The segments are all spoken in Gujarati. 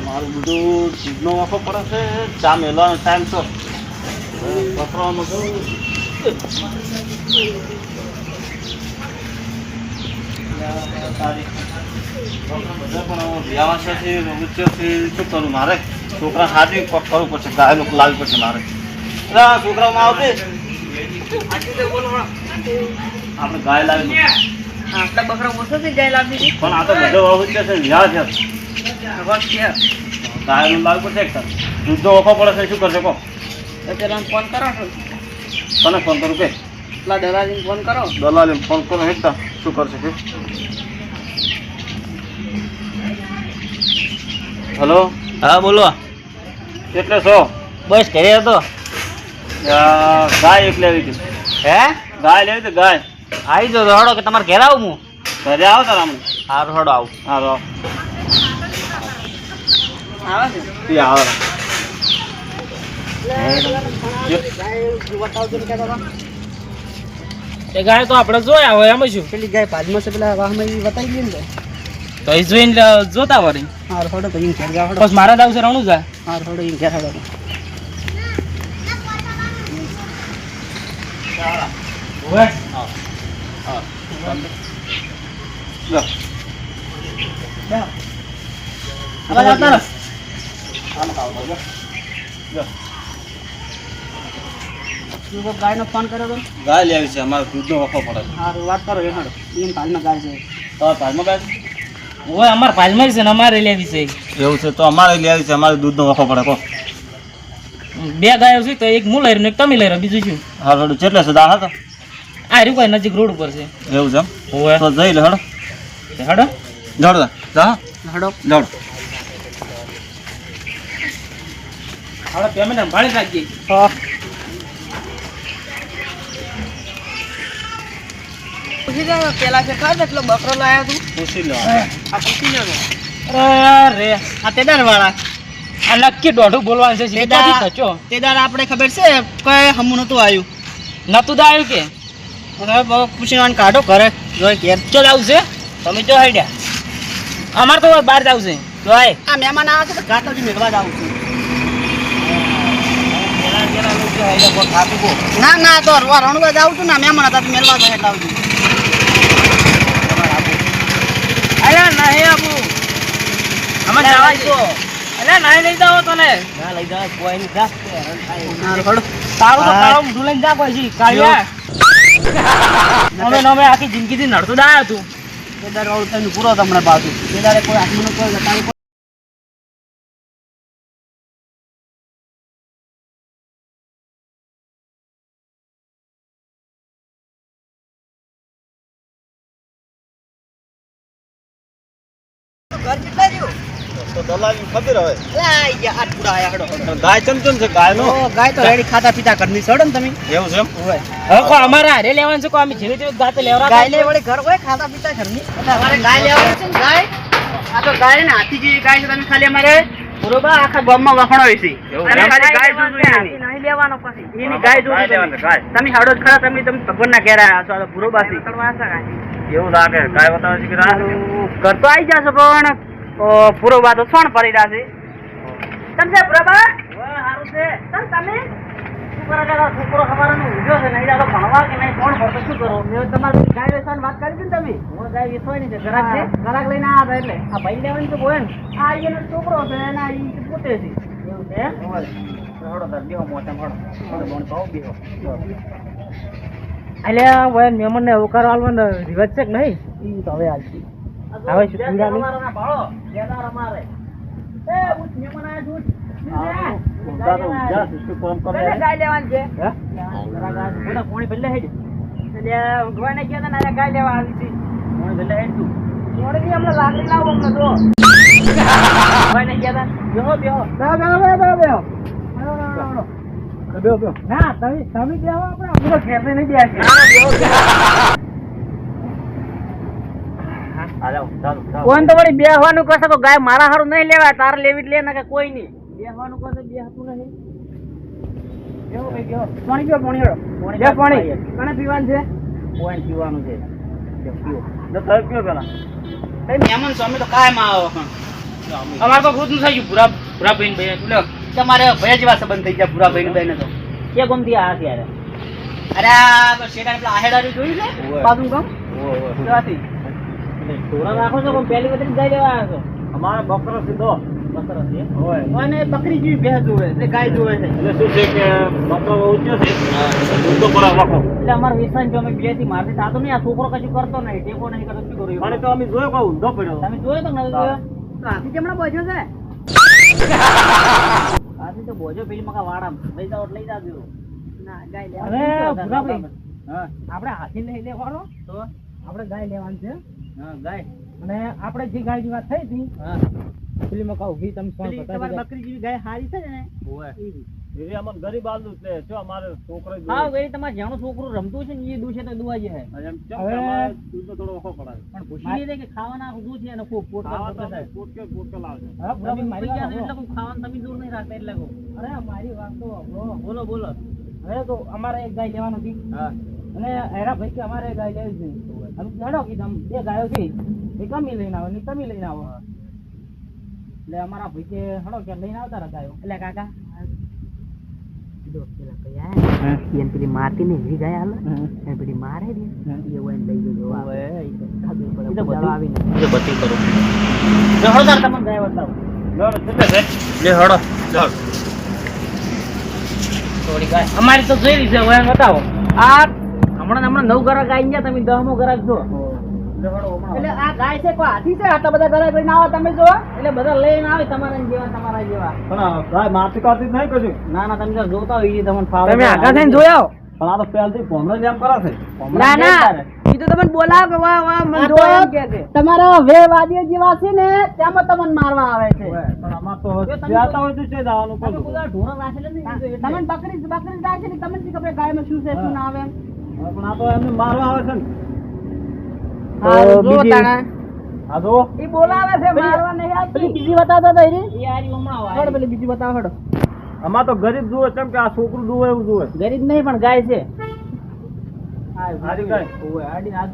મારું બધું ચીજનો વાંખો પડે છે ચા મેલવાનો ટાઈમ તો. શું? કરું મારે છોકરા હાથી કરવું પડશે ગાય લોકો લાવવી પડશે મારે છોકરાઓમાં આવતી આપણે ગાય લાવી આપડા બકરા ઓછો થઈ જાય લાગી પણ આ તો બધો ઉચ્ચ છે વ્યાહ છે. બસ છે. ગાયનું લાવવું પડશે દૂધ તો. ઓખો પડે છે શું કરશે કહો. પેલા ફોન કરો છો. તને ફોન કરું કે? પેલા દલાલીને ફોન કરો. દલાલે ફોન કરો હેઠતા શું કરશે કે? હલો? હા બોલો. એટલે છો બસ ઘરે હતો. ગાય એક લેવી હતી. હે? ગાય લેવી હતી ગાય. આવી જો રડો કે તમારે ઘેર આવું હું? ઘરે આવો તારા હમણાં હા હડો આવું. હા રો એ ગાય તો આપણે જોયા હોય એમ શું? પેલી ગાય પાદમાં છે પેલા વાહમાં બતાવી દઈએ ને તો. એ જોઈને જોતા વળી. હાર હોડો તો ઈન ઘેર જાવ બસ મારા દાવ છે રણું જાય ઘેર હોડો. લો હવે આવતા કોક ગાયનો ફોન કર્યો તો ગાય લેવી છે અમારે દૂધનો વખો પડે. હારું વાત કરો એ ગાય છે? તો ભાઈમાં ગાય અમાર પાલમાં છે ને અમારે લેવી છે. એવું છે તો અમારે લેવી છે અમારે દૂધનો વખો પડે બે ગાયો છે તો એક હું લઈ રહ્યો ને એક તમે લઈ રહ્યો બીજું શું? હા રડું કેટલે છે દાણા તો આ રહ્યું કોઈ નજીક રોડ ઉપર છે. એવું છે હોય તો જઈ લે હડો. હડો. જડ જા. હાડો. જડ. હવે પેમેન્ટ સંભાળી રાખજે. પૂછી દો પેલા છે ખબર એટલો બકરો લાવ્યો તું પૂછી લો. આ પૂછી લો અરે આ તેદાર વાળા આ નક્કી દોઢું બોલવાનું છે તેદાર આપણે ખબર છે કઈ હમું નતું આવ્યું? નતું તો આવ્યું કે? હવે પૂછીને કાઢો ઘરે. જોઈ ઘેર ચો જાવ છે? તમે ચો હાડ્યા. અમારે તો બહાર જવું છે. જોય આ મહેમાન આવે છે તો મેળવા જ આવું છું. ના ના તો રણવા જાઉં છું ને મહેમાન હતા મેળવા જાય એટલે આવું છું અરે નહીં આપું. અમે જવા છો અરે નહીં લઈ જાઓ તને. ના લઈ જાવ કોઈ નહીં. જા. તારું તો કાળો મોઢું લઈને જા કોઈ કાળિયા. અમે અમે આખી જિંદગીથી નડતો દાયા તું તેદાર વાળું તને પૂરો તમને પાછું તેદારે કોઈ હાથમાં કોઈ તારી કોઈ ઘર કેટલા જેવું. તો દલાલી ખબર હવે. આઈ ગયા આયા હડો ગાય ચમ ચમ છે? ગાયનો? ઓ ગાય તો રેડી ખાતા પીતા ઘરની છોડો ને તમે. એવું છે એમ? હવે કોઈ અમારે હારે લેવાનું છે કોઈ અમે જેવી તેવી ગાતે લેવરા ગાય લે વળી ઘર હોય ખાતા પીતા ઘરની. અમારે ગાય લેવાની છે ગાય? આ તો ગાય ને હાથી જેવી ગાય છે તમે ખાલી અમારે બરોબર આખા ગામમાં વખણો હોય છે. એવું અને ખાલી ગાય જોજો નહીં લેવાનો પછી. એની ગાય જોજો તમે. હાડો જ ખરા તમે તમે ભગવાનના ઘેર આવ્યા છો આ તો એવું લાગે ગાય બતાવે છે કે ના? ઘર તો આવી જશો પણ અ, પૂરો બા તો સોણ પડી રહ્યા છે. તમે છે પૂરો બા સારું છે. તમ તમે? છોકરો ઊંઘ્યો છે નહીં જાતો ભણવા કે નહીં કોણ ભણતો શું કરો? મેં તમારી ગાય વેચવાની વાત કરી હતી ને તમે? હું ગાય વેચવાની છે ઘરાક છે? ઘરાક લઈને આ હતા એટલે. આ ભાઈ લેવાની તો હોય ને. આ એનો છોકરો છે અને આ પોતે છે. એવું છે? હળો તાર બેહો મોટા હળો. હળો બોન ભાવ બેહો. એટલે વયન મેમન ને ઉકારો આલવાનો રિવાજ છે કે નહીં? ઈ તો હવે હાલતી હવે છે પીડા નહીં? અમારા ભાળો. કેદાર અમારે. એ ઉઠ મહેમાન આયા છે, ઉઠ. તો ઊંધા છે, શું કામ કરે કઈ ગાય લેવાની છે? હે? જરા ગાય છે. ભલે હેડ. એટલે ગયા તા ને આ ગાય લેવા આવી હતી. પોણી ભલે હેડ તું. પોણી ની લાકડી લાવો તો. ઊંઘવા નહીં ગયા બેહો બેહો. હળો. બેહો, બેહો. ના તમે તમે બેહો આપણે નહીં બેસીએ. હા, બેહો, બેહો. ચાલો, ચાલો, ચાલો. કોણ તો વળી બેહવાનું કહેશે તો ગાય મારા હારું નહીં લેવાય તાર લેવી જ લે ને કે કોઈ નહીં. બેહવાનું કહેશે બેહતું નહીં. પાણી પીવો પાણી હેડો પાણી કણે પીવાનું છે? પાણી પીવાનું છે. જો પેલા. મહેમાન છો અમે તો કાયમ આવો પણ અમારે તો ભૂતનું થઈ ગયું પૂરા પૂરા ભાઈ ભાઈ લ્યો, તમારે ભયા જેવા સંબંધ થઈ ગયા પૂરા ભાઈ ને તો. કે ગમતી આ ત્યારે અરે શેઠાને પેલા આહેડાનું જોયું છે? બાજુ ગામ? ઓવે, ઓવે. રાખો છો પણ પહેલી વખત ગાય લેવા આવ્યો છો? અમારે બકરો સીધો. બકરો છે. હોય. અને બકરી જેવી ભેંસ જોવે એટલે ગાય જોવે છે એટલે શું છે કે બકરો ઊંચો છે? ઊંચો પડે બકરો એટલે અમારે વિશ્વાસ જો અમે બેથી મારથી થતો નહીં આ છોકરો કશું કરતો નહીં ટેકો નહીં કરતો શું કરું? પણ તો અમે જોયો કહું ઊંધો પડ્યો. તમે જોયો તો નતો જોયો? હાથી જમણા બોજો છે? હાથી તો બોજો પેલી મકા વાડા લઈ લઈ જાજો. ના ગાય અરે, ભૂરાભાઈ. હા. આપણે હાથી નહીં લેવાનો. તો? આપણે ગાય લેવાની છે. હા ગાય. અને આપણે જે ગાયની વાત થઈ હતી હા. પેલી મકા ઊભી તમે કોણ પેલી તમારી બકરી જેવી ગાય સારી છે ને? ઓવે એવી અમને ગરીબ આલુ એટલે જો અમારે છોકરો હા જોઈએ. એ જાણો છોકરું રમતું છે ને એ દૂધ તો દુવા છે અને એમ કેમ કે હવે- અમારે દૂધનો થોડો ઓછો પડાવે પણ પૂછી લે કે ખાવાના દૂધ છે ખૂબ પોટ લાવજો હા, તમે મારી એટલે ખાવાનું તમે દૂર નહીં રાખતા એટલે કહું. અરે મારી વાત તો બોલો બોલો. હવે તો અમારે એક ગાય લેવાનું હતી. હા. અને હેરા ભાઈ કે અમારે ગાય લેવી છે. અમે હેડો કીધું આમ બે ગાયો છે એ કમી લઈને આવો ને તમે લઈને આવો. એટલે અમારા ભાઈ કે હડો કે લઈને આવતા રહ્યા ગાયો. એટલે કાકા. અમારી તો જોઈ રહી છે બતાવો. આ હમણાં હમણાં નવ ગ્રાહક આવી ગયા તમે દહમો ગ્રાહક જો એટલે આ ગાય છે કોઈ હાથી છે? આટલા બધા ગ્રાહક લઈને આવો તમે જો એટલે બધા લઈને આવે તમારા જેવા તમારા જેવા. પણ ગાય મારતી કાઢતી નહીં કશું? ના ના તમે જોતા હોય તમને ફાવે તમે આગા થઈને જોયા પણ આ તો પહેલથી ભોમરો જ એમ કરે છે. ના ના. એ તો તમને બોલાવે કે વાહ વાહ મને આ જો એમ તો છે. તમારા વે વાદીઓ જેવા છે ને તેમાં તમને મારવા આવે છે. પણ આમાં તો જાતા હોય તો છે જવાનું પણ બધા ઢોરા રાખેલા નહીં તમને બકરી બકરી રાખે ને તમને ખબર ગાયમાં શું છે શું ના આવે? પણ આ તો એમને મારવા આવે છે ને. હા, જો તાણા. આ જો ઈ બોલાવે છે મારવા નહીં આવતી. બીજી બતાવતા હતા ઈ એ હમણાં હડો આવે. પેલી બીજી બતાવો હડો. આમાં તો ગરીબ જુએ કેમ કે આ છોકરું જુએ એવું જુએ. ગરીબ નહીં પણ ગાય છે. ગાય? તમે હાથ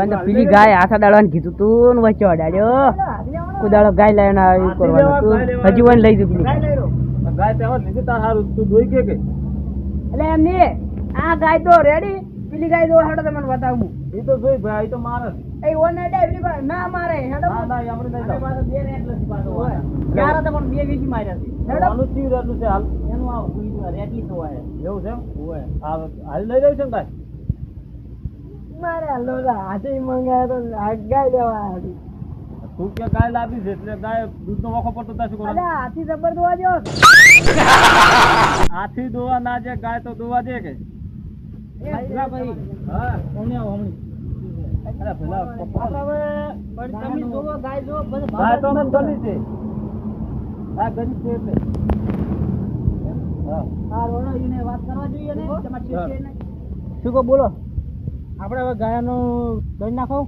કશું પેલી દાડવાનું કીધું તું ને વચ્ચે અડાડ્યો. કુદાડો ગાય લઈને આવ્યું કરવાનું હજી વન લઈ જુ પેલી. ગાય તે નથી તાર હારું તું જોઈ કે કે એટલે એમ નહીં આ ગાય તો રેડી પેલી ગાય તો હેડો તમને બતાવું એ તો જોઈ ભાઈ તો મારે પેલી ના મારે હેડો ના ના આપણે નહીં જાવ. પાછો બે પાછો. પણ માર્યા છે. હેડો. આનું ચીવ એટલું છે હાલ એનું આ રેટલી તો હોય. એવું છે? આ હાલ લઈ જાય છે ને ગાય મારે હાલો હાથે મંગાયા તો ગાય દેવા તું કે ગાય લાવી છે એટલે ગાય દૂધનો વખો પડતો થાય શું અરે હાથી જબર દોવા જો હાથી દોવા ના જે ગાય તો દોવા દે કે. ભલા ભાઈ. હા હમણે આવો, હમણી? અરે ભલા પપ્પા. પણ તમે જોવો, ગાય બધું ગાય તો ભાવ ગમી છે. આ ગરીબ છે એટલે. હા. આ રોણો ઈને વાત કરવા જોઈએ ને તમારે શિષ્યને. શું કો બોલો. આપણે હવે ગાયનો દઈ નાખો.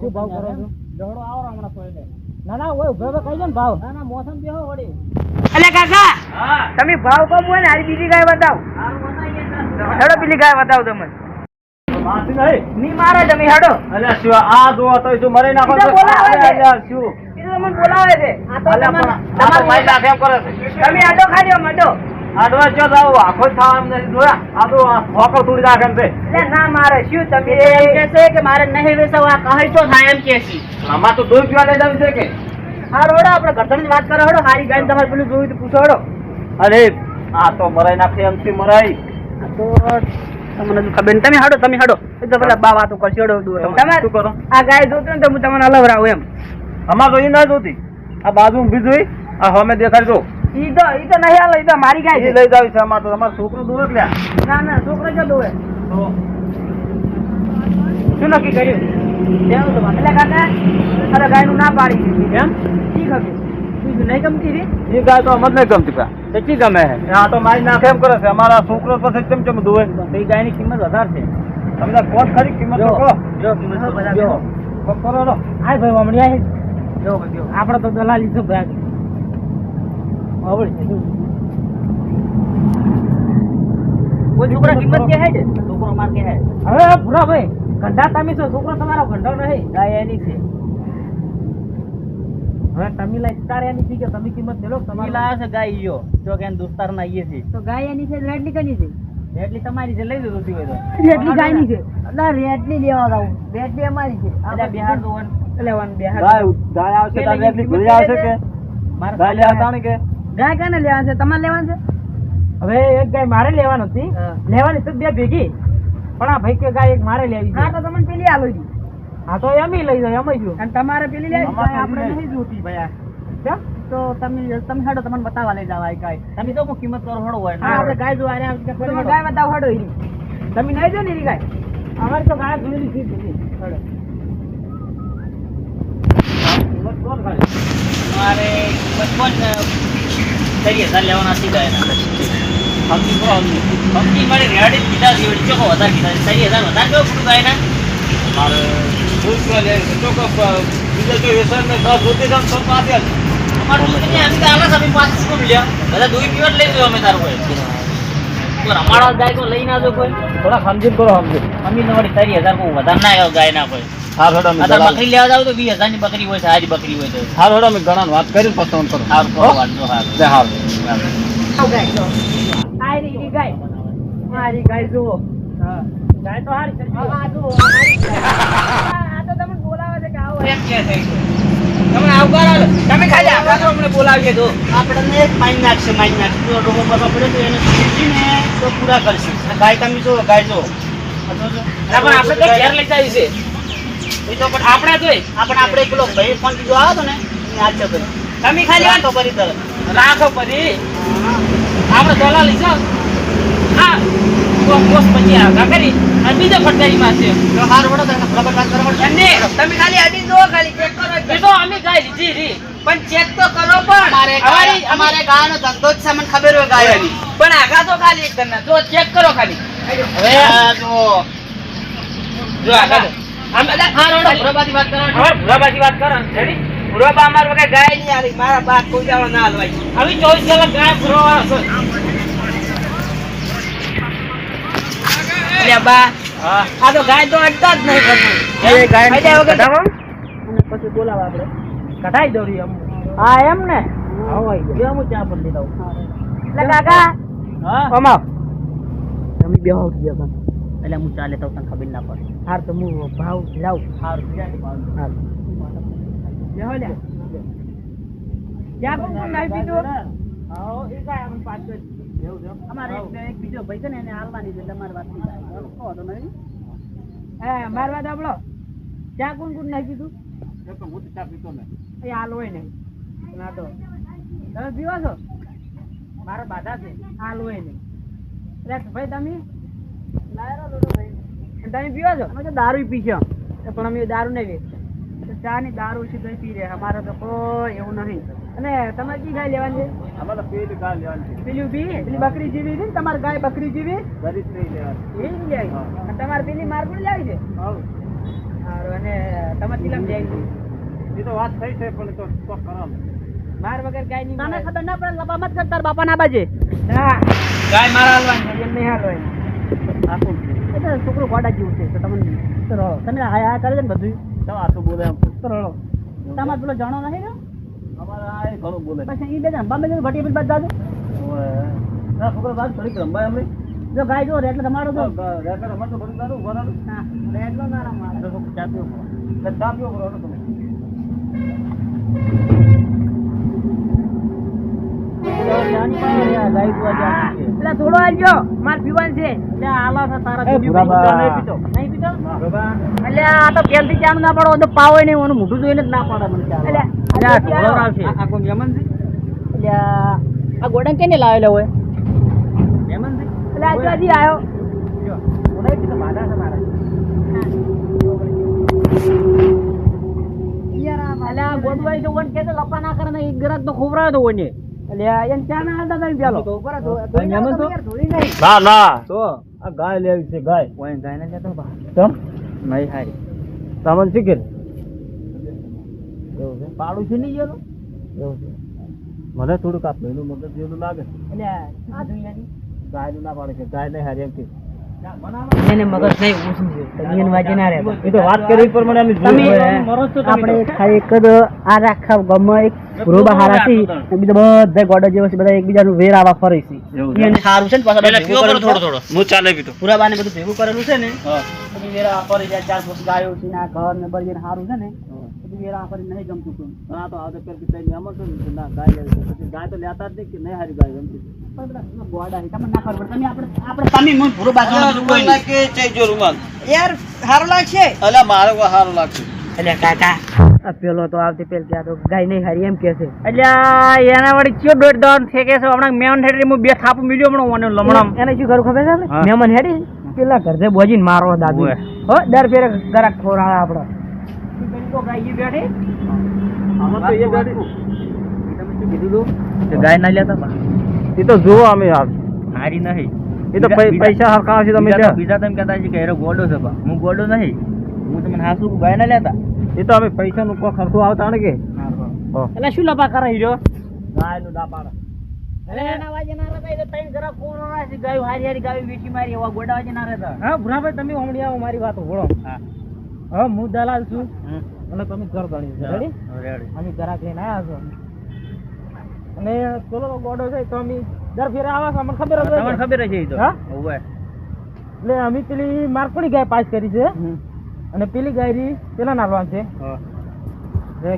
શું ભાવ કરો છો? ઝઘડો આવો હમણાં કોઈને. ના ના ઓય ઉભે ઉભે કહી દે ને ભાવ. ના ના મોસમ બેહો વળી. અલે કાકા! હા. તમે ભાવ કમ બોલ ને આરી બીજી ગાય બતાવ. હેડો પેલી ગાય બતાવ તમે નહીં. ની મારે તમે હેડો. અલે શું આ જો તો શું મરે નાખો તો અલે શું? તમને બોલાવે છે. આ તો અલ્યા તમને પણ આ તો મારી નાખે એમ કરે છે. તમે આડો ખાજો મડો આડવા ચો જાવ આખો જ થવા નથી જોયા? આ તો આ તોડી નાખે છે. એટલે ના મારે શું તમે એમ કે છે કે મારે નહીં આ કહી તો થાય એમ કે છે આમાં તો દોઈ પીવા લઈ જવી છે કે? હા રોડો આપણે ઘરધણી વાત કરો હેડો હારી ગાય તમારે પેલું જોયું તો પૂછો હેડો. અરે આ તો મરાઈ નાખે એમ મરાઈ. તો તમને ખબર તમે હડો તમે હડો. એ તો પેલા બા વાતો કરશે હેડો તમે શું કરો? આ ગાય જોતો ને તો હું તમને અલવરાવું એમ. આમાં તો ઈ ના જોતી. આ બાજુ ઊભી જોઈ આ હમે દેખાડી દો ઈ તો ઈ તો નહીં આલો ઈ તો મારી ગાય છે. લઈ જાવી છે અમારે તો. તમારો છોકરો દૂર જ લ્યા. ના ના છોકરો જો દોવે શું નક્કી કર્યું? દેવું તો એટલે કાકા અરે ગાયનું ના પાડી દીધી. એમ? ઠીક હતી નહીં ગમતી રી? એ ગાય તો અમને નહીં ગમતી પા. ઠીક ગમે? આ તો મારી નાખે. એમ કરે છે? અમારા છોકરો પછી દુવે એ ગાયની કિંમત વધારે છે. તમને કોણ ખરી કિંમત કહો. જો કિંમત બધા. કરો ભાઈ હમણાં જો. આપણે તો દલાલી છો ભાઈ. આવડ કોઈ છોકરા કિંમત કે હે છોકરો માર કે હે હવે ભૂરા ભાઈ ગંઢા તમે છો છોકરો તમારો ગંઢો નહીં. ગાય એની છે. હવે તમે લઈ તારે એની છે કે તમે કિંમત દેલો તમારી. લાયા છે ગાય ઈયો જો કે દોસ્તાર ના આઈએ છે તો ગાય એની છે રેડલી કની છે? તમારી છે લઈ હોય તો. રેડલી ગાયની છે. ના. રેડલી લેવા દઉં રેડલી અમારી છે. એટલે બિહાર તો વન એટલે બિહાર. ગાય ગાય આવશે તારે એટલી ઘરે આવશે કે? મારે ગાય લેવા તાણે કે? ગાય કાને લેવાનું છે? તમારે લેવાનું છે? હવે એક ગાય મારે લેવાનું હતી. લેવાની તો બે ભેગી. પણ આ ભાઈ કે ગાય એક મારે લેવી હા તો તમને પેલી આલો દી. હા તો એમ લઈ જાય એમ જો. અને તમારે પેલી લેવી આપણે નહીં જોતી ભાઈ તો તમે તમે હેડો તમને બતાવવા લઈ જવાય ગાય. તમે તો હું કિંમત કરો હળો હોય. હા આપણે ગાય જોવા રહ્યા ગાય બતાવો હેડો ઈ તમે નહીં જો ને ગાય? અમારે તો ગાય ઘણી છે. હેડો. મારે પચપન ચારી હજાર લેવાના હતી ગાયના સમજી કહો સમજી કંપની મારે રેડી કીધા છે વળી ચોખ્ખો વધારે કીધા ચારી હજાર વધારે કેવું ગાય ગાયના? મારે લે તો કે બીજા જો વ્યસન ને દસ હોતી તો પાછી આલ. અમારું અમે તો આલા સામે પાંચ સો મળ્યા? બધા દૂધ પીવા લઈ ગયો અમે તારું કોઈ. અમારા ગાય તો લઈ ના જો કોઈ. થોડા સમજીન કરો સમજીન અમી તો વળી ચારી હજાર કોઈ વધારે ના આવ્યો ગાય ના કોઈ. હાર હેડો અમે બકરી લેવા જાવ તો વીસની બકરી હોય છે બકરી હોય તો. હાર હેડો અમે ગણાન વાત કરીને પછી તમને કરો. સારું કરો વાંધો હારું. લે હાર આવ ગાય તો. આ હીરી ગાય. મારી ગાય જુઓ. હા. ગાય તો હારી આ જુઓ આ મારી ગાય. આ તો તમને બોલાવે છે કે આવો. એમ કે છે. તમે આવકારો તમે ખાલી આવકારો અમને બોલાવીએ તો. આપણને એક માઇન નાખશે માઇન નાખશે. તો ડોકો બરવા પડે તો એને સમજીને તો પૂરા કરશે. ગાય તમે જો ગાય જો આ જો જો. ના, પણ આપણે તો ઘેર લઈ જાય છે એ તો પણ આપણે જોઈ આપણે આપણે પેલો ભાઈ ફોન કીધો આવ્યો હતો ને છે તમે ખાલી વાતો કરી તરત રાખો પછી આપણે દોલા લઈ જાઓ હા. તો પોસ્ટ પછી આગા કરી અને બીજા ફટકારીમાં છે. તો હાર વડો તને બરાબર વાત એમને તમે ખાલી અડી દો ખાલી ચેક કરો એ તો અમે ગાય લીધી રી. પણ ચેક તો કરો પણ. અમારે અમારી- ગાયનો ધંધો જ છે મને ખબર હોય ગાયની. પણ આગા તો ખાલી એક કરના જો ચેક કરો ખાલી. હવે જો જો આગા તો. આમ બધા હા. રોડો બરોબાથી વાત કરવાની. હવે ભૂરાબાજી વાત કરો રેડી? પુરોબા અમાર વગર ગાય નહીં આલી મારા બા કોઈ દાડો ના હલવાય. હવે ચોવીસ કલાક ગાય ભૂરવા એટલે બા હા. આ તો ગાય તો અડતા જ નહીં ઘરનું. એ ગાય ખાઈ જાય વગર. પછી બોલાવા આપડે કઢાઈ દોરી હા એમ ને? હું ચા પર લીધા એટલે કાકા હા. કમાવ તમે બે ગયા એટલે હું ચાલે તો તને ખબર ના પડે હાર તો હું ભાવ લાવ હાર હાર મારવા કોણ કોણ પીધું તો હું તો ચા પીતો નહીં હાલ હોય નહીં ના તો તમે પીવા છો મારા બાધા છે હાલ હોય નહીં એટલે ભાઈ તમે તમે પીવા છો અમે તો દારૂ પી છો પણ અમે દારૂ નહીં વેચ ચા ની દારૂ છે તો પી રહ્યા અમારે તો કોઈ એવું નહીં. અને તમારે કી ગાય લેવાની છે? અમારે પેલી ગાય લેવાની છે. પેલી પી પેલી બકરી જીવી છે તમારે ગાય બકરી જીવી? ગરીબ નહીં લેવાની. એ જાય. તમારે પેલી મારકુડ લેવી છે. સારું અને તમારે કિલમ જાય? છે એ તો વાત થઈ છે પણ તો કોક માર વગર ગાયની તને ખબર ના પડે લપા મત કરતા બાપા ના બાજે ના ગાય મારા હાલવાની. છે, એમ નહીં હાલવાની આ કોણ છે? એ તો છોકરો ગોડા જેવું છે તો તમને તો રડો. તમે હાય હાય કરે છે ને બધું આટલું બોલે એમ સરળ તમારે પેલો જાણો નહીં ને અમારે આ ઘણું બોલે બસ એ બે જણ બામે જણ ભટી જાજો ઓવે. ના છોકરા વાત થોડીક રંબાય અમને જો ગાય જો એટલે તમારો અમારે તો બધું તારું ભરાનું. હા એટલો ના રમાડે. તો છોકરું ચા પીવો પડે. એટલે ચા પીવો પડે હવે તમે. એટલે થોડો આવજો. માર પીવાનું છે. એટલે આલા છે તારા નહીં પીતો નહીં પીતો એટલે આ તો પહેલથી ચાનું ના પાડો તો પાવે નહીં મોઢું જોઈને જ ના પાડે મને એટલે આ ઢોળો આવશે આ કોઈ મહેમાન છે? એટલે આ આ ગોડન કેને લાવેલો હોય? મહેમાન છે? એટલે આજે આવ્યો જો. કીધું બાધા છે મારા. એટલે આ ગોડવાઈ તો વન કે લપા ના કરે ને એક ગ્રાહક તો ખોવરાયો તો ચા ના હાલતા તમે પેલો. મહેમાન તો? ના ના. તો આ ગાય લેવી છે ગાય. કોઈ ગાય ને લેતો બા તમ? નહીં હારી. સામાન છે છે? પાડું છે નહીં એનું એવું છે. મને થોડુંક આ પહેલું મગજ જેવું લાગે. એટલે આ દુનિયાની ગાયનું ના પાડે છે ગાય નહીં હારી એમ કે. એને મગજ નહીં ઓછું છે તમે એને ના રહેતા એ તો વાત કરી પ્રમાણે તમે આપણે ખાલી એક જ આ આખા ગામમાં એક રોબા હારા છે બધા ગોડા જેવા છે બધા એકબીજાનું વેર આવા ફરે છે. એને સારું છે ને પાછા બધા ભેગું કરેલું છે. થોડો હું ચાલે બીતો પુરાબાને બધું ભેગું કરેલું છે ને હા. પછી વેરા ફરી જાય ચાર પાંચ ગાયો છે ના ઘર ને બળી સારું છે ને પછી વેરા ફરી નહીં ગમતું તો આવતે પેલી ના ગાય તો લેતા જ નહીં કે નહીં હારી ગાય ગમતી. પેલો તો આવતી પેલ ગયા તો ગાય નહીં હારી એમ કે છે. એટલે એના વળી ચિયો દોઢ દોન છે કે છે હમણાં મેમન હેડી હું. બે થાપ મિલ્યો હમણાં મને લમણામ એને શું કરું ખબર છે. મેમન હેડી પેલા ઘરે બોજીને મારો દાદુ હો દર ફેરે ગરાક ખોરાળા આપણો તો ગાય બેઠી આમાં તો એ ગાડી કીધું તું ગાય ના લેતા એ તો જુઓ અમે યાર હારી નહીં. એ તો પૈસા હરખા છે તમે બીજા તમે કહેતા છે કે એરો ગોડો છે બા. હું ગોડો નહીં. હું તમને હાસુ ગાય ના લેતા. એ તો અમે પૈસા નું ખર્ચો આવતા ને કે? એટલે શું લપા કરે હીરો ગાયનું હા હું. દલાલ છું. અને તમે ઘર ગણી છો રેડી? રેડી. અમે ઘરાક લઈને આવ્યા છો. અને પેલો ગોડો છે તો અમે દર ફેરે આવા છે અમને ખબર જ તમને ખબર છે તો હા? ઓવે. એટલે અમે પેલી મારકોડી ગાય પાસ કરી છે અને પેલી ગાયરી પેલા નાલવાન છે હા.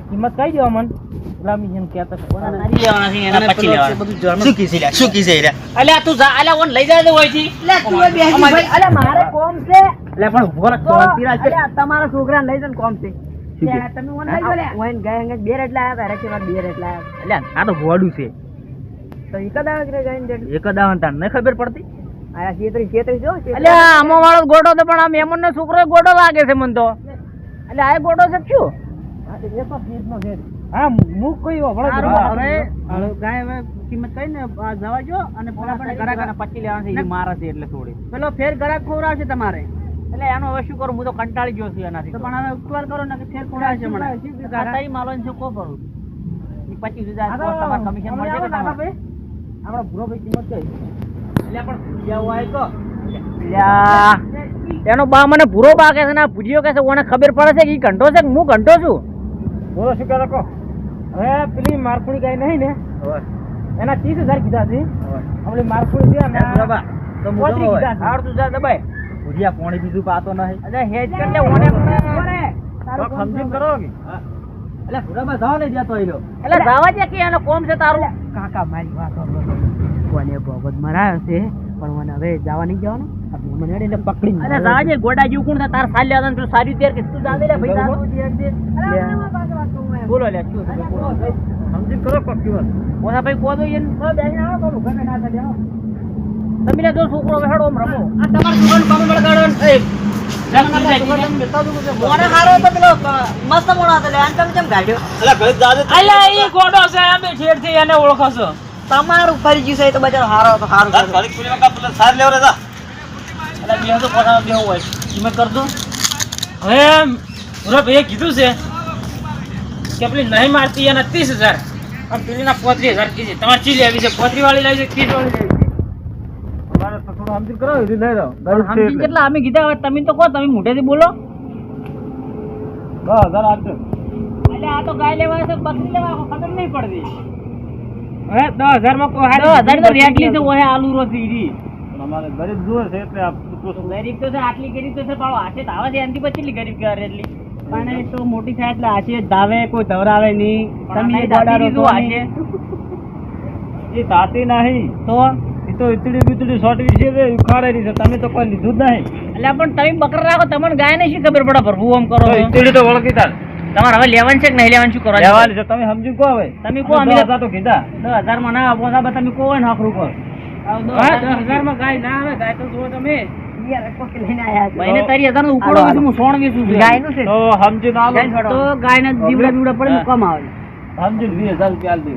કિંમત કઈ દેવા મન એટલે અમે એમ કહેતા હતા. મારી લેવાના છે એના પછી લેવાના શું કીધી લ્યા? શું કીધી લ્યા? અલ્યા તું જા અલ્યા ઓન લઈ જાય તો હોયથી અલ્યા મારે કોમ છે અલ્યા પણ ઊભો રાખ, તો તો પીરા છે. અલ્યા તમારા છોકરાને લઈ જાય કોમ છે તમે ઓન લઈ ઓન ગાય અંગે બે રેટ લાયા તારે કે બે રેટ લાયા અલ્યા, આ તો ગોડું છે. તો ઈ કદા વગરે ગાય ને એક જ તાર નહીં ખબર પડતી? આયા છેત્રીસ છેત્રીસ જો અલ્યા આમાં વાળો ગોડો તો પણ આ મેમન નો છોકરો ગોડો લાગે છે મન તો. એટલે આ ગોડો છે શું? તો હા મુક કોઈ વળો હવે ગાય હવે કિંમત કઈ ને જવા જો અને પેલા પણ ગરાક પચી લેવાનું છે એટલે થોડી. પેલો ફેર ગરાક ખવડાવશે તમારે. એટલે એનો હવે શું કરું? હું તો કંટાળી ગયો છું એનાથી પણ હવે ઉપકાર કરો ને ફેર ફેર છે મને. ખાતાઈ માલવાનું છે કો કરું પચીસ હજાર તમારે કમિશન મળશે કે તમારે આપણા ભૂરો ભાઈ કિંમત કઈ? એટલે પણ ભૂજિયા હોય તો. એનો બા મને ભૂરો બા કે છે ને ભૂજિયો કે છે ઓને ખબર પડે છે કે ઈ ઘંટો છે કે હું ઘંટો છું? બોલો શું કરો કહો હવે પેલી મારફુડી ગાય નહીં ને? એના ત્રીસ હજાર કીધા છે. આપણે મારફુડી છે ને દબાય. ભુજિયા પોણી બીજું પાતો નહીં. અરે હેજ કર ઓને ઓને તારો સમજીને કરો કે એટલે પૂરામાં જાવ ને જતો તો એટલે જાવા જે કે એનો કોમ છે તારું? કાકા મારી વાત કોને ભગત મરાયો છે પણ મને હવે જવા નહીં જવાનું મને એટલે પકડી અરે રાજે દે ગોડા જેવું કોણ છે? તાર સાલ લેવાનું પેલું સારી તેર કે તું લે ભાઈ બોલો લે શું સમજી કરો પક્કી વાત. ભાઈ કોદો આવો તો ના આવો. તમે જો છોકરો હવે હેડો આમ રમો. આ તમાર છોકરાને પામ બળગાડો ને એ મોને હારો તો પેલો મસ્ત મોણો હતો લે તમે કેમ ગાડ્યો અલા ઘરે. અલ્યા ગોડો છે. અમે ઠેરથી એને ઓળખો છો. તમારું ફરી ગયું છે તો બજાર હારો તો હારું પેલા સાર લેવો રે તો બેવું હોય. તમે કરજો હવે ભૂરો ભાઈએ કીધું છે કે પેલી નહીં મારતી એના ત્રીસ હજાર. અને પેલીના પોત્રીસ હજાર કીધી. તમારે ચી લેવી છે. પોત્રી વાળી લેવી છે ત્રીસ વાળી લેવી છે અમારે તો થોડું સમજીને કરો એથી લઈ લો સમજી કેટલા? અમે કીધા હવે તમે તો કહો તમે મોઢેથી બોલો. દસ હજાર આપજો. એટલે આ તો ગાય લેવા છે બકરી લેવા ખબર નહીં પડતી. હવે દસ હજારમાં કોઈ દસ હજાર તો રેટલી છે ઓહે આલુ રોટી રી. અમારે ગરીબ જુએ છે એટલે ગરીબ તો છે આટલી ગરીબ તો છે પણ હાથે ધાવે છે એનાથી પછી ગરીબ કરે એટલી. પણ એ તો મોટી થાય એટલે હાથે ધાવે કોઈ ધવરાવે નહીં. તમે એ તાતી નહીં. તો? તો ઇતડી બીતડી સોટવી વિશે તે ઉખાડેલી છે? તમે તો કોઈ લીધું જ નહીં. એટલે પણ તમે બકર રાખો તમને ગાય ને શું ખબર પડે? પ્રભુ આમ કરો ઇતડી તો વળગી તાર. તમારે હવે લેવાનું છે કે નહીં લેવાનું? શું કરવા લેવાની છે. તમે સમજી કહો હવે. તમે કહો અમે તો કીધા. દસ હજારમાં ના આપો સાહેબ તમે કહો ને આખરું કહો દસ હજારમાં ગાય ના આવે ગાય તો જુઓ તમે. મહિને તારી હજાર નો ઉપાડો વેચું, હું સોણ વેચું છું. ગાયનું છે. તો સમજીને આલો તો ગાય ને દીવડા દીવડા પડે કમ આવે. સમજીને વીસ હજાર રૂપિયા આલ દે.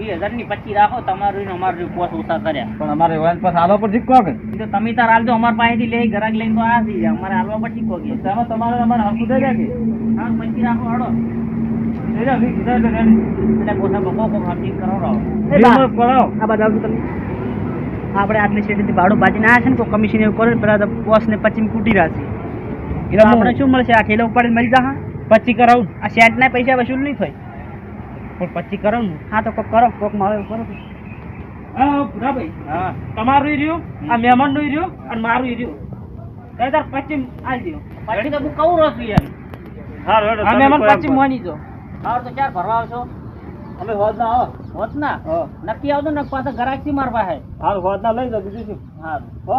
વીસ હજારની પચી રાખો તમારું અમારું પોસ ઓછા કર્યા. પણ અમારે વાન પાસે આલો પર જીકો કે તમે તાર હાલજો અમારા પાસેથી લઈ ઘરાક લઈને તો આ થઈ જાય. અમારે હાલવા કે. તેમાં તમારે અમારે થઈ કે? હા પચી રાખો હાડો આપણે આટલી શેરીથી ભાડું બાજીને ના છે ને તો કમિશન એવું કરે ને પેલા બોસ પોસ ને પચીમ કૂટી રાખશે. એટલે આપણે શું મળશે? આ ઠેલા ઉપાડીને મરી જા પચી કરાવું. આ સેન્ટના પૈસા વસૂલ નહીં થાય. પણ પછી કરો ને હા તો કોક કરો કોક એવું કરો હા ભૂરાભાઈ હા. તમારું ઈ રહ્યું આ મહેમાનનું ઈ રહ્યું અને મારું રહ્યું. દો. પછી તો હું કહું રહું યાર હારું આ મહેમાન કોઈ એમ પચીમ કરો. મોની જો. હાર તો ચાર ભરવા આવશો? અમે હોદ ના આવો હોત ના નક્કી આવતો ને પાછા ગરાકથી મારવા હે હા હોદ ના લઈ બીજું શું? હા? હો.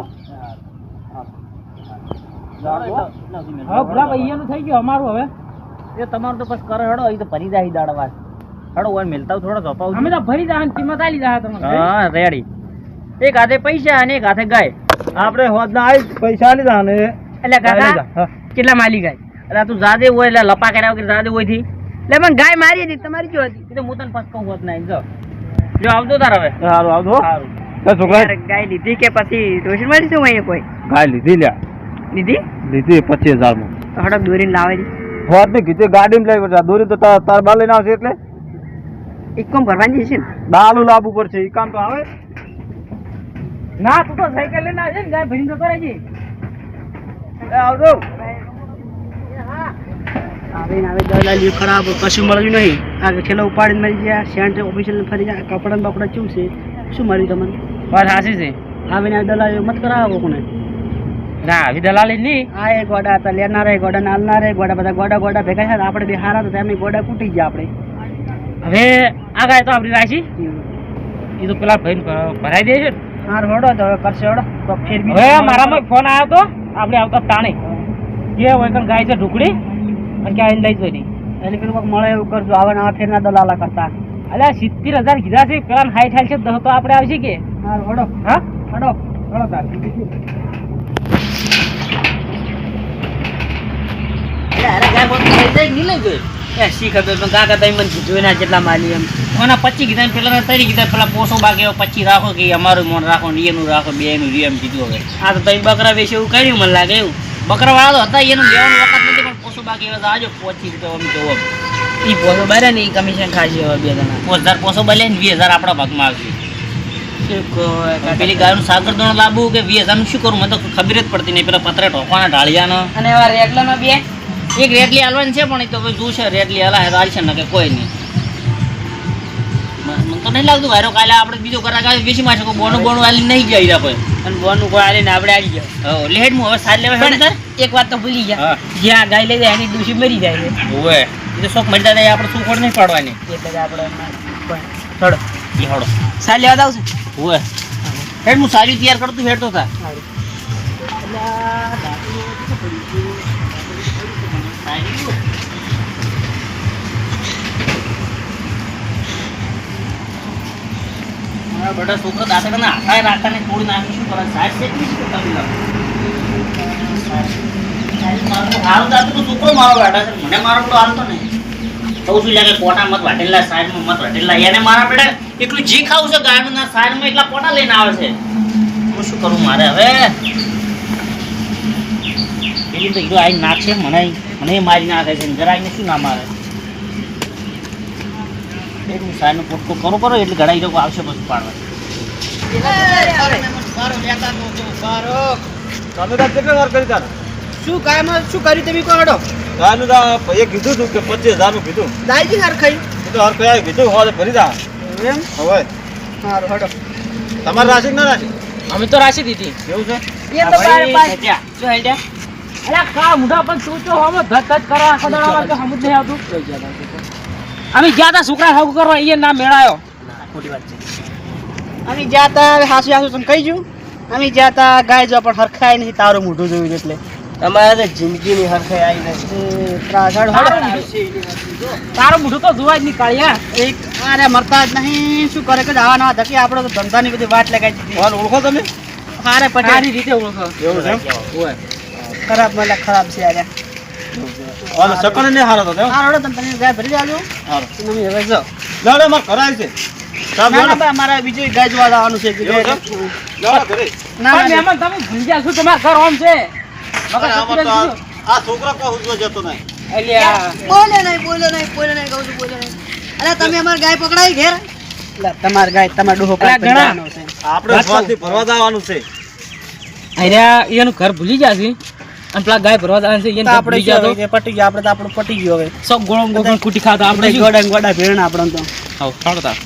હવે ભૂરાભાઈ એનું થઈ ગયું અમારું હવે. એ તમારું તો પછી કરો હેડો એ તો ભરી જાય દાડવા હેડો ઓય મેલતા થોડો ધપાવ અમે તો ભરી દા કિંમત આલી દા તમને. હા રેડી. એક હાથે પૈસા અને એક હાથે ગાય. આપણે હોદ ના આઈ પૈસા લીધા ને એટલે કાકા કેટલા માલી ગાય? એટલે તું જાદે હોય એટલે લપા કર્યા વગર જાદે હોયથી. એટલે પણ ગાય મારી હતી તમારી જો હતી. તો હું તને પાસ કહું હોત ના જો. જો આવજો તાર હવે. સારું આવજો. સારું છોકરા ગાય લીધી કે પછી રોશન મારી શું અહીંયા કોઈ? ગાય લીધી લ્યા. લીધી? લીધી પચીસ હજારમાં હડક દોરીને લાવે હોદ ને કીધું ગાડીમાં લઈ પડશે દોરી તો તાર તાર બાર લઈને આવશે એટલે? એક કામ ભરવાની છે ને. લાભ ઉપર પડશે એક કામ તો આવે. ના તું તો સાયકલ લઈને આવજે ને ગાય ભરીને જતો રહેજે એ આવજો. આવે આવે દલાલી ખરાબ કશું મળ્યું નહીં. આ છેલ્લો ઉપાડીને મરી ગયા સેન્ટ ઓફિસિયલ ફરી ગયા કપડા ચેવું છે? શું મળ્યું તમને? વાત સાચી છે. આવીને આ દલાલી મત કરાવો કોને? ના આવી દલાલી નહીં. આ ગોડા હતા લેનારા ગોડા નાલનારા ગોડા બધા ગોડા ગોડા ભેગા છે આપણે બે હારા હતા એમની ગોડા કૂટી ગયા આપણે. હવે આ ગાય તો આપણી રાશી. એ તો પેલા ભાઈ ભરાઈ દે છે ને. હાર હડો તો હવે કરશે તો ફેર હવે મારામાં ફોન આવ્યો તો આપણે આવતા તાણે કે હોય કણ ગાય છે ઢુકડી અને ક્યાં લઈ જઈ નહીં એટલે પેલું કોઈક મળે એવું કરજો. આવા નવા ફેરના દલાલા કરતા. અલ્યા સિત્તેર હજાર કીધા છે પેલા હાઈ થાય છે દહ તો આપણે આવશે કે? હાર હડો હા? હડો ચલો તાર. જેટલા માલી એમ. ઓના પચી કીધા ને પેલા તરી કીધા પેલા પોસો બાકી પચી રાખો કે અમારું મોન રાખો ને એનું રાખો બે એનું એમ કીધું હવે. આ તો બકરા વેચે એવું કર્યું મને લાગે એવું. બકરા વાળા તો હતા એનું લેવાનું વખત નથી પણ પોસો બાકી હવે આજો પચી તો ઈ પોસો બારે ને ઈ કમિશન ખાશે હવે બે જણા. પોસ હજાર પોસો બલે ને વીસ હજાર આપણા ભાગમાં આવશે. પેલી ગાયનું સાગર દોણ લાવવું કે વીસ હજારનું શું કરું? મને તો ખબર જ પડતી નહીં પેલા પતરે ઢોકવાના ઢાળિયાનો. અને બે? એક રેટલી હાલવાની છે પણ એ તો હવે જોશે રેડલી હલાય તો હાલશે ને કે કોઈ નહીં. મને તો નહીં લાગતું ભાઈ કાલે આપણે બીજો કરાક આવે વેચી માં શકો બોનું બોનું હાલી નહીં ગયા હીરા કોઈ. અને બોનું કોઈ આલીને આપણે આવી ગયા. હો લેટ હું હવે સારી લેવા હેડ પણ એક વાત તો ભૂલી ગયા. જ્યાં ગાય લઈ જાય એની ડૂસી મરી જાય ઓવે. એ તો શોખ મરી જાય આપણે શું ખોડ નહીં પાડવાની. એટલે આપણે થોડો એ હળો. સારી લેવા આવશે ઓવે. હેડ હું સારી તૈયાર કરતું હેડતો હતા બધા છોકરા ને થોડી નાખી સાહેબ છે કે? મારું મને મારો પેલો હાલતો નહીં. કહું છું કે મત વાટેલા સાઈડમાં મત વાટેલા એને મારા બેટા એટલું જી ખાવું છે ગાયનું સાહેબમાં એટલા કોટા લઈને આવે છે. હું શું કરું મારે હવે? પેલી તો હીરો આઈ નાખશે, મને મને મારી નાખે છે જરા શું ના મારે એટલું સાઈડનું પોટકો કરો કરો એટલે ઘડા હીરો આવશે પછી પાડવા. શું કાયમાં શું કર્યું તમે કોડો ગાયનું તો ભાઈએ કીધું તું કે પચીસ હજારનું કીધું. દાઈજી હાર ખાઈ તો હર કયા કીધું હોદ ભરી દા. એમ? હવે. હારું હડો. તમારે રાશિ ના રાશિ? અમે તો રાશી દીધી. કેવું છે? એ તો બાર બાર શું હેડ્યા હવે અમે ગયા તા છોકરા હાગુ કરવા એ ના મેળાયો. અમે વાત તા હાસુ હાસુ તને કહી જુ અમે તા ગાય જો પણ હરખાય નહીં તારું મોઢું જોયું એટલે. તમારે તો આવી નથી. તારું મુઢું તો જોવા જ નહીં કાળિયા એક અરે મરતા જ નહીં. શું કરે કે આવા નવા ધકે આપણે તો ધંધાની બધી વાત લગાવી દીધી. ઓળખો તમે? હારે પટેલ. રીતે ઓળખો. એવું છે? ખરાબ મને ખરાબ છે યાર. ઓલો સકન ને હારો તો હારો તો તમે ગાય ભરી જાજો. હારો. તમે હવે જો. લાડો માર કરાય છે. સાબ ના બા, બીજું ગાય જોવા આવવાનું છે કે લાડો ઘરે. ના મહેમાન તમે ભૂલી ગયા શું તમારા ઘર ઓમ છે? આ- છોકરા કો હુજો જતો નહીં. અલ્યા બોલે નહીં બોલે નહીં બોલે નહીં કહું છું બોલે નહીં. અરે તમે અમાર ગાય પકડાઈ ઘેર? તમાર તમારે ગાય તમારે ડોહો કાઢી છે. આપણે સ્વાસ્થ્ય ભરવા જવાનું છે. અરે એનું ઘર ભૂલી જશે અને પેલા ગાય ભરવા જવાનું છે એને ભૂલી ગયા તો પટી ગયો આપણે તો આપણું પટી ગયો હવે. સૌ ગોળો ગોળો કુટી ખાતા આપણે આપણે ગોડા ગોડા ભેણ આપણે તો. હાવ, ખાડો તાર.